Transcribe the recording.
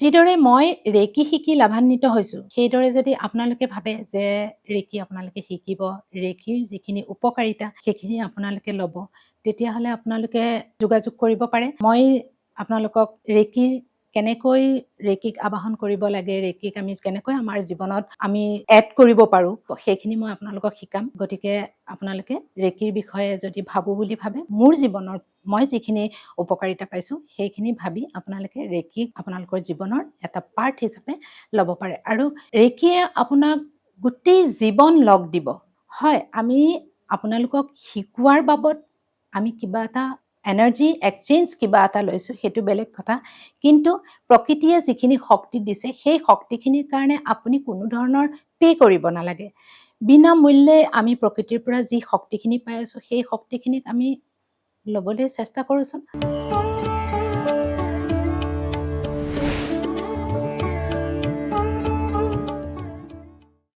যিদৰে মই ৰেকি শিকি লাভান্বিত হৈছোঁ, সেইদৰে যদি আপোনালোকে ভাবে যে ৰেকি আপোনালোকে শিকিব, ৰেকিৰ যিখিনি উপকাৰিতা সেইখিনি আপোনালোকে ল'ব, তেতিয়াহ'লে আপোনালোকে যোগাযোগ কৰিব পাৰে। মই আপোনালোকক ৰেকিৰ কেনেকৈ ৰেকিক আবাহন কৰিব লাগে, ৰেকিক আমি কেনেকৈ আমাৰ জীৱনত আমি এড কৰিব পাৰোঁ সেইখিনি মই আপোনালোকক শিকাম। গতিকে আপোনালোকে ৰেকিৰ বিষয়ে যদি ভাবোঁ বুলি ভাবে, মোৰ জীৱনত মই যিখিনি উপকাৰিতা পাইছোঁ, সেইখিনি ভাবি আপোনালোকে ৰেকিক আপোনালোকৰ জীৱনৰ এটা পাৰ্ট হিচাপে ল'ব পাৰে। আৰু ৰেকিয়ে আপোনাক গোটেই জীৱন লগ দিব। হয়, আমি আপোনালোকক শিকোৱাৰ বাবদ আমি কিবা এটা এনাৰ্জি এক্সচেঞ্জ কিবা এটা লৈছোঁ, সেইটো বেলেগ কথা। কিন্তু প্ৰকৃতিয়ে যিখিনি শক্তি দিছে, সেই শক্তিখিনিৰ কাৰণে আপুনি কোনো ধৰণৰ পে' কৰিব নালাগে। বিনামূল্যে আমি প্ৰকৃতিৰ পৰা যি শক্তিখিনি পাই আছোঁ, সেই শক্তিখিনিক আমি ল'বলৈ চেষ্টা কৰোঁচোন।